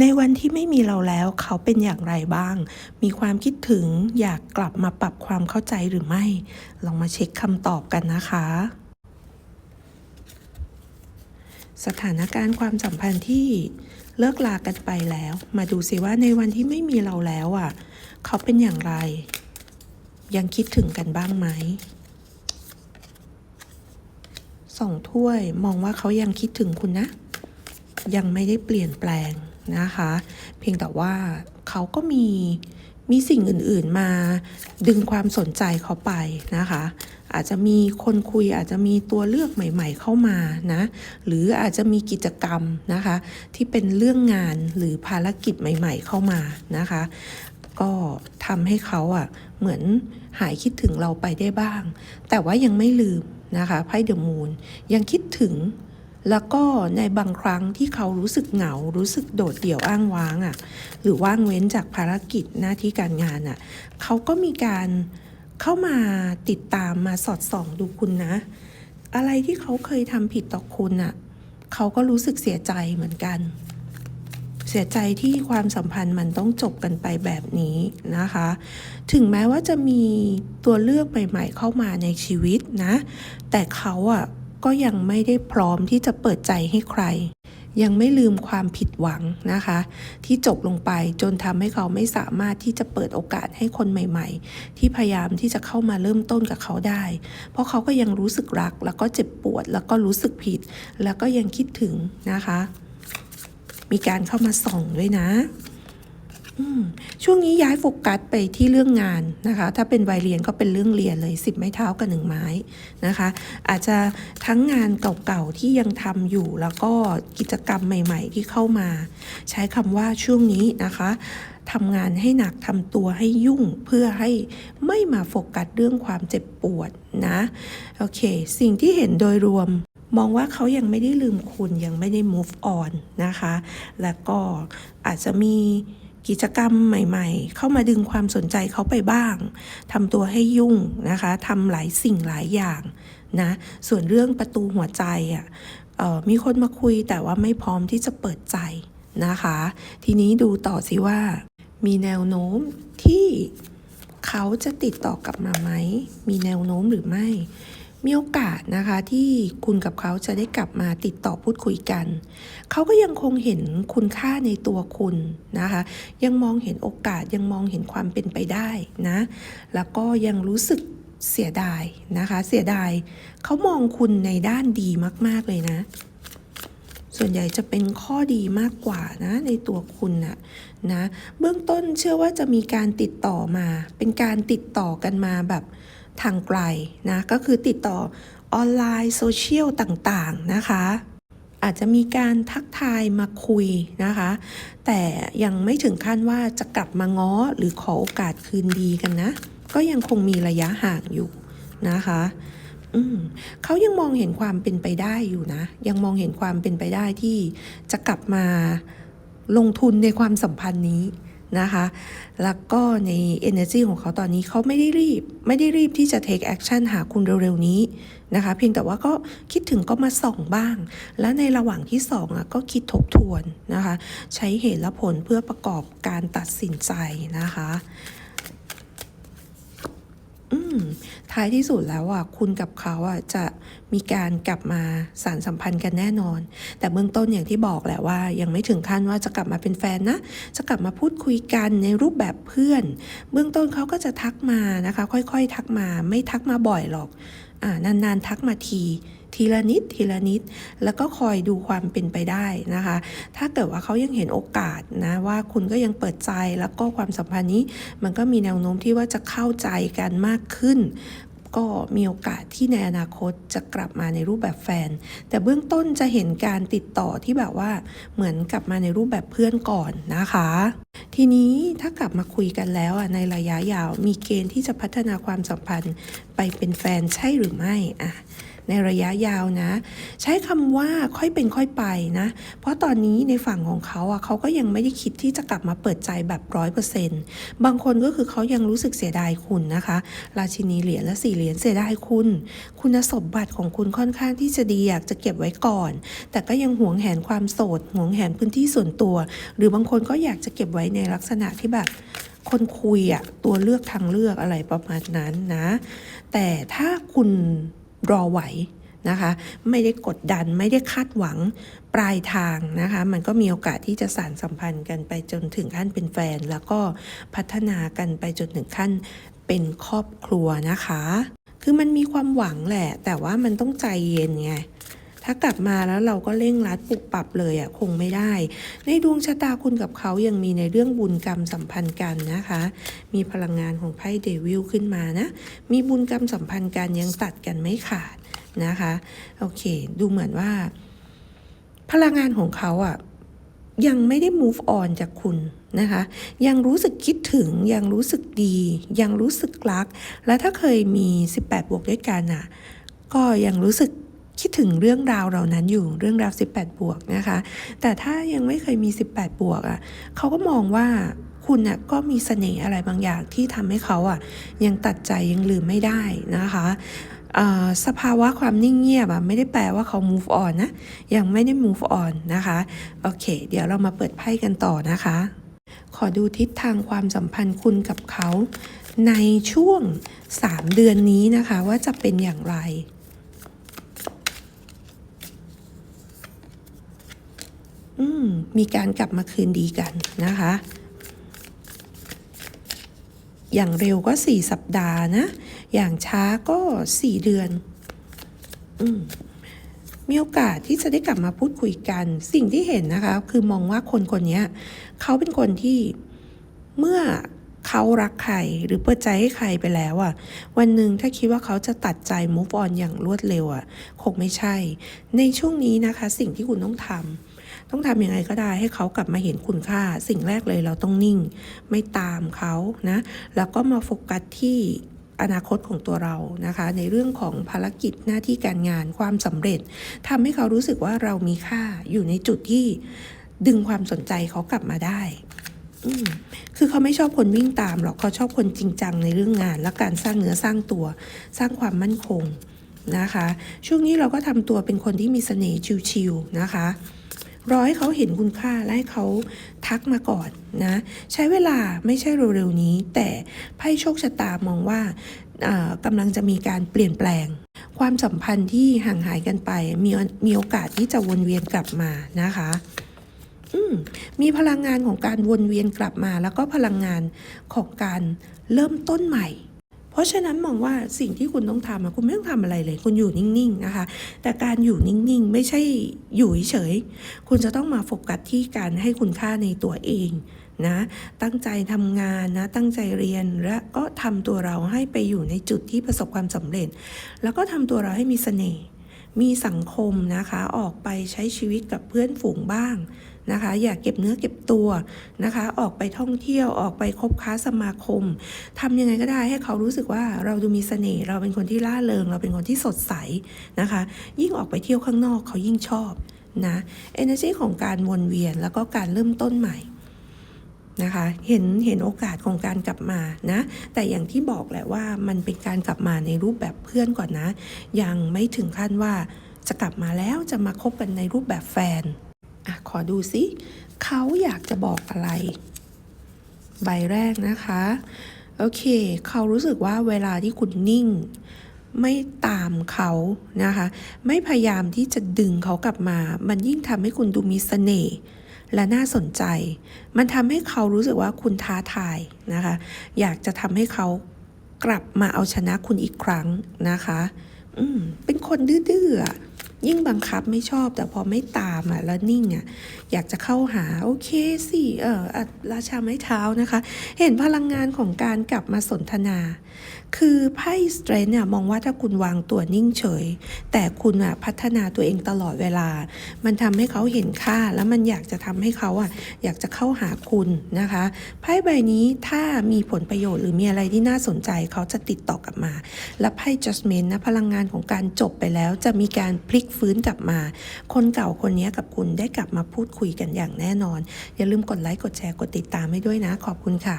ในวันที่ไม่มีเราแล้วเขาเป็นอย่างไรบ้าง มีความคิดถึงอยากกลับมาปรับความเข้าใจหรือไม่ ลองมาเช็คคำตอบกันนะคะ สถานการณ์ความสัมพันธ์ที่เลิกลากันไปแล้ว มาดูสิว่าในวันที่ไม่มีเราแล้วอะ เขาเป็นอย่างไร ยังคิดถึงกันบ้างไหมสองถ้วยมองว่าเขายังคิดถึงคุณนะ ยังไม่ได้เปลี่ยนแปลง นะคะ เพียงแต่ว่าเขาก็มีมีสิ่งอื่นๆมาดึงความสนใจเขาไปนะคะ อาจจะมีคนคุยอาจจะมีตัวเลือกใหม่ ๆ เข้ามานะ หรืออาจจะมีกิจกรรมนะคะ ที่เป็นเรื่องงานหรือภารกิจใหม่ ๆ เข้ามานะคะ ก็ทำให้เขาอะเหมือนหายคิดถึงเราไปได้บ้าง แต่ว่ายังไม่ลืมนะคะไพ่เดอะมูนยังคิดถึง แล้วก็ในบางครั้งที่เขารู้สึกเหงา รู้สึกโดดเดี่ยวอ้างว้างอะ่ะ หรือว่างเว้นจากภารกิจหน้าที่การงานอะ่ะ เขาก็มีการเข้ามาติดตามมาสอดส่องดูคุณนะ อะไรที่เขาเคยทำผิดต่อคุณอะ่ะ เขาก็รู้สึกเสียใจเหมือนกัน เสียใจที่ความสัมพันธ์มันต้องจบกันไปแบบนี้นะคะ ถึงแม้ว่าจะมีตัวเลือกใหม่ ๆ เข้ามาในชีวิตนะ แต่เขาอะ ก็ยังไม่ได้พร้อมที่จะเปิดใจให้ใคร ยังไม่ลืมความผิดหวังนะคะ ที่จบลงไปจนทำให้เขาไม่สามารถที่จะเปิดโอกาสให้คนใหม่ๆ ที่พยายามที่จะเข้ามาเริ่มต้นกับเขาได้ เพราะเขาก็ยังรู้สึกรัก แล้วก็เจ็บปวด แล้วก็รู้สึกผิด แล้วก็ยังคิดถึงนะคะ มีการเข้ามาส่องด้วยนะ ช่วงนี้ย้ายโฟกัสไปที่เรื่องงานนะคะ ถ้าเป็นวัยเรียนก็เป็นเรื่องเรียนเลยสิบไม้เท้ากับหนึ่งไม้นะคะ อาจจะทั้งงานเก่าๆที่ยังทำอยู่แล้วก็กิจกรรมใหม่ ๆ ที่เข้ามา ใช้คำว่าช่วงนี้นะคะทำงานให้หนักทำตัวให้ยุ่งเพื่อให้ไม่มาโฟกัสเรื่องความเจ็บปวดนะโอเค สิ่งที่เห็นโดยรวมมองว่าเขายังไม่ได้ลืมคุณยังไม่ได้ move on นะคะ แล้วก็อาจจะมี กิจกรรมใหม่ ๆ เข้ามาดึงความสนใจเขาไปบ้างทำตัวให้ยุ่งนะคะทำหลายสิ่งหลายอย่างนะส่วนเรื่องประตูหัวใจอะเอ่อมีคนมาคุยแต่ว่าไม่พร้อมที่จะเปิดใจนะคะ ทีนี้ดูต่อสิว่า มีแนวโน้มที่เขาจะติดต่อกลับมาไหม มีแนวโน้มหรือไม่ มีโอกาสนะคะที่คุณกับเขาจะได้กลับมาติดต่อพูดคุยกัน เขาก็ยังคงเห็นคุณค่าในตัวคุณนะคะ ยังมองเห็นโอกาสยังมองเห็นความเป็นไปได้นะ แล้วก็ยังรู้สึกเสียดายนะคะ เสียดายเขามองคุณในด้านดีมาก ๆ เลยนะ ส่วนใหญ่จะเป็นข้อดีมากกว่านะในตัวคุณนะนะ เบื้องต้นเชื่อว่าจะมีการติดต่อมา เป็นการติดต่อกันมาแบบ ทางไกลนะก็คือติดต่อออนไลน์โซเชียลต่างๆนะคะ อาจจะมีการทักทายมาคุยนะคะ แต่ยังไม่ถึงขั้นว่าจะกลับมาง้อหรือขอโอกาสคืนดีกันนะ ก็ยังคงมีระยะห่างอยู่นะคะอืมเขายังมองเห็นความเป็นไปได้อยู่นะ ยังมองเห็นความเป็นไปได้ที่จะกลับมาลงทุนในความสัมพันธ์นี้ นะคะ แล้วก็ใน energy ของเขาตอนนี้เขาไม่ได้รีบ ไม่ได้รีบที่จะ take action หาคุณเร็ว ๆ นี้นะคะ เพียงแต่ว่าก็คิดถึงก็มาส่องบ้าง และในระหว่างที่ส่องอะก็คิดทบทวนนะคะ ใช้เหตุและผลเพื่อประกอบการตัดสินใจนะคะ อืม ท้ายที่สุดแล้วอะคุณกับเขาอะจะมีการกลับมาสารสัมพันธ์กันแน่นอน แต่เบื้องต้นอย่างที่บอกแหละว่า ยังไม่ถึงขั้นว่าจะกลับมาเป็นแฟนนะ จะกลับมาพูดคุยกันในรูปแบบเพื่อน เบื้องต้นเขาก็จะทักมานะคะ ค่อยๆ ทักมา ไม่ทักมาบ่อยหรอกอ่านานๆทักมาที ทีละนิดทีละนิด แล้วก็คอยดูความเป็นไปได้นะคะ ถ้าเกิดว่าเขายังเห็นโอกาสนะว่าคุณก็ยังเปิดใจแล้วก็ความสัมพันธ์นี้ มันก็มีแนวโน้มที่ว่าจะเข้าใจกันมากขึ้นก็มีโอกาสที่ในอนาคตจะกลับมาในรูปแบบแฟน แต่เบื้องต้นจะเห็นการติดต่อที่แบบว่าเหมือนกลับมาในรูปแบบเพื่อนก่อนนะคะ ทีนี้ถ้ากลับมาคุยกันแล้วในระยะยาวมีเกณฑ์ที่จะพัฒนาความสัมพันธ์ไปเป็นแฟนใช่หรือไม่อะ ในระยะยาวนะ ใช้คำว่าค่อยเป็นค่อยไปนะ เพราะตอนนี้ในฝั่งของเขาอะเขาก็ยังไม่ได้คิดที่จะกลับมาเปิดใจแบบร้อยเปอร์เซ็นต์บางคนก็คือเขายังรู้สึกเสียดายคุณนะคะ ราชินีเหรียญและสี่เหรียญเสียดายคุณ คุณสมบัติของคุณค่อนข้างที่จะดีอยากจะเก็บไว้ก่อน แต่ก็ยังหวงแหนความโสดหวงแหนพื้นที่ส่วนตัว หรือบางคนก็อยากจะเก็บไว้ในลักษณะที่แบบคนคุยอะตัวเลือกทางเลือกอะไรประมาณนั้นนะ แต่ถ้าคุณ รอไหวนะคะ ไม่ได้กดดันไม่ได้คาดหวังปลายทางนะคะ มันก็มีโอกาสที่จะสานสัมพันธ์กันไปจนถึงขั้นเป็นแฟน แล้วก็พัฒนากันไปจนถึงขั้นเป็นครอบครัวนะคะ คือมันมีความหวังแหละ แต่ว่ามันต้องใจเย็นไง ถ้ากลับมาแล้วเราก็เร่งรัดปรับปรับเลยอะคงไม่ได้ ในดวงชะตาคุณกับเขายังมีในเรื่องบุญกรรมสัมพันธ์กันนะคะ มีพลังงานของไพ่เดวิลขึ้นมานะ มีบุญกรรมสัมพันธ์กันยังตัดกันไม่ขาดนะคะ โอเค ดูเหมือนว่า พลังงานของเขาอะยังไม่ได้ move on จากคุณนะคะ ยังรู้สึกคิดถึง ยังรู้สึกดี ยังรู้สึกรัก และถ้าเคยมี 18 บวกด้วยกันอะ ก็ยังรู้สึก คิดถึงเรื่องราวเหล่านั้นอยู่เรื่องราว 18 บวกนะคะ แต่ถ้ายังไม่เคยมี 18 บวกอะเขาก็มองว่าคุณน่ะก็มีเสน่ห์อะไรบางอย่างที่ทำให้เขาอะยังตัดใจยังลืมไม่ได้นะคะสภาวะความนิ่งเงียบอะไม่ได้แปลว่าเขา move on นะ ยังไม่ได้ move on นะคะ โอเค เดี๋ยวเรามาเปิดไพ่กันต่อนะคะ ขอดูทิศทางความสัมพันธ์คุณกับเขา ในช่วง 3 เดือนนี้นะคะ ว่าจะเป็นอย่างไร อืมมีการกลับมาคืนดีกันนะคะ อย่างเร็วก็ 4 สัปดาห์นะ อย่างช้าก็ 4 เดือนอมมีโอกาสที่จะได้กลับมาพูดคุยกัน สิ่งที่เห็นนะคะ คือมองว่าคนคนนี้เขาเป็นคนที่เมื่อเขารักใครหรือเปิดใจให้ใครไปแล้วอะ่ะ วันหนึ่งถ้าคิดว่าเขาจะตัดใจ move on อย่างรวดเร็วอะ่ะ คงไม่ใช่ ในช่วงนี้นะคะ สิ่งที่คุณต้องทำ ต้องทำยังไงก็ได้ให้เขากลับมาเห็นคุณค่า สิ่งแรกเลยเราต้องนิ่ง ไม่ตามเขานะแล้วก็มาโฟกัสที่อนาคตของตัวเรานะคะ ในเรื่องของภารกิจหน้าที่การงานความสำเร็จทำให้เขารู้สึกว่าเรามีค่าอยู่ในจุดที่ดึงความสนใจเขากลับมาได้คือเขาไม่ชอบคนวิ่งตามหรอกเขาชอบคนจริงจังในเรื่องงาน และการสร้างเนื้อสร้างตัว สร้างความมั่นคงนะคะ ช่วงนี้เราก็ทำตัวเป็นคนที่มีเสน่ห์ชิวๆนะคะ รอให้เขาเห็นคุณค่าและให้เขาทักมาก่อนนะใช้เวลาไม่ใช่เร็วๆนี้ แต่ไพ่โชคชะตามองว่ากำลังจะมีการเปลี่ยนแปลง ความสัมพันธ์ที่ห่างหายกันไปมีมีโอกาสที่จะวนเวียนกลับมานะคะมมีพลังงานของการวนเวียนกลับมา แล้วก็พลังงานของการเริ่มต้นใหม่ ราะฉะนั้นมองว่าสิ่งที่คุณต้องทำคุณไม่ต้องทำอะไรเลย คุณอยู่นิ่งๆนะคะ แต่การอยู่นิ่งๆ ไม่ใช่อยู่เฉยๆคุณจะต้องมาโฟกัสที่การให้คุณค่าในตัวเองนะตั้งใจทำงานนะตั้งใจเรียนและก็ทำตัวเราให้ไปอยู่ในจุดที่ประสบความสำเร็จ แล้วก็ทำตัวเราให้มีเสน่ห์มีสังคมนะคะ ออกไปใช้ชีวิตกับเพื่อนฝูงบ้าง นะคะ อย่าเก็บเนื้อเก็บตัวนะคะ ออกไปท่องเที่ยวออกไปคบค้าสมาคมทำยังไงก็ได้ให้เขารู้สึกว่าเราดูมีเสน่ห์เราเป็นคนที่ล่าเริง เราเป็นคนที่สดใสนะคะ ยิ่งออกไปเที่ยวข้างนอกเขายิ่งชอบนะ energy ของการวนเวียนแล้วก็การเริ่มต้นใหม่นะคะเห็นเห็นโอกาสของการกลับมานะแต่อย่างที่บอกแหละว่ามันเป็นการกลับมาในรูปแบบเพื่อนก่อนนะ ยังไม่ถึงขั้นว่าจะกลับมาแล้วจะมาคบกันในรูปแบบแฟน อะขอดูซิเขาอยากจะบอกอะไร ใบแรกนะคะ โอเค เขารู้สึกว่าเวลาที่คุณนิ่ง ไม่ตามเขานะคะ ไม่พยายามที่จะดึงเขากลับมา มันยิ่งทำให้คุณดูมีเสน่ห์และน่าสนใจ มันทำให้เขารู้สึกว่าคุณท้าทายนะคะ อยากจะทำให้เขากลับมาเอาชนะคุณอีกครั้งนะคะ อืมเป็นคนดื้อๆอ ยิ่งบังคับไม่ชอบแต่พอไม่ตามอะแล้วนิ่งอะอยากจะเข้าหาโอเคสิเอออะราชาไม้เท้านะคะ เห็นพลังงานของการกลับมาสนทนา คือไพ่สเตรนเนี่ยมองว่าถ้าคุณวางตัวนิ่งเฉย แต่คุณอะพัฒนาตัวเองตลอดเวลา มันทำให้เขาเห็นค่า แล้วมันอยากจะทำให้เขาอะอยากจะเข้าหาคุณนะคะไพ่ใบนี้ถ้ามีผลประโยชน์หรือมีอะไรที่น่าสนใจเขาจะติดต่อกลับมา และไพ่ judgment นะพลังงานของการจบไปแล้วจะมีการพลิกฟื้นกลับมา คนเก่าคนนี้กับคุณได้กลับมาพูดคุยกันอย่างแน่นอน อย่าลืมกดไลค์กดแชร์กดติดตามให้ด้วยนะ ขอบคุณค่ะ